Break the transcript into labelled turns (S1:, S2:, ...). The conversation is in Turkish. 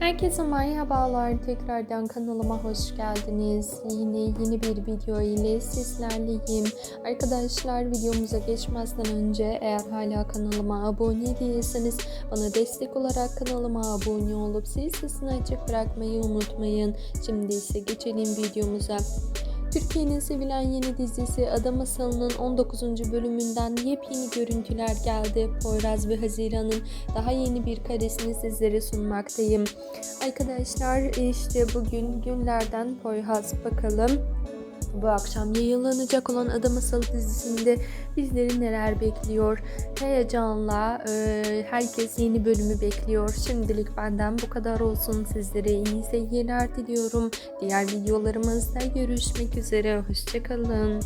S1: Herkese merhabalar. Tekrardan kanalıma hoş geldiniz. Yine yeni bir video ile sizlerleyim. Arkadaşlar videomuza geçmezden önce eğer hala kanalıma abone değilseniz bana destek olarak kanalıma abone olup zil sesini açık bırakmayı unutmayın. Şimdi ise geçelim videomuza. Türkiye'nin sevilen yeni dizisi Ada Masalı'nın 19. bölümünden yepyeni görüntüler geldi. Poyraz ve Haziran'ın daha yeni bir karesini sizlere sunmaktayım. Arkadaşlar işte bugün günlerden Poyraz bakalım. Bu akşam yayınlanacak olan Ada Masalı dizisinde bizleri neler bekliyor? Heyecanla e, herkes yeni bölümü bekliyor. Şimdilik benden bu kadar olsun. Sizlere iyi seyirler diliyorum. Diğer videolarımızda görüşmek üzere. Hoşçakalın.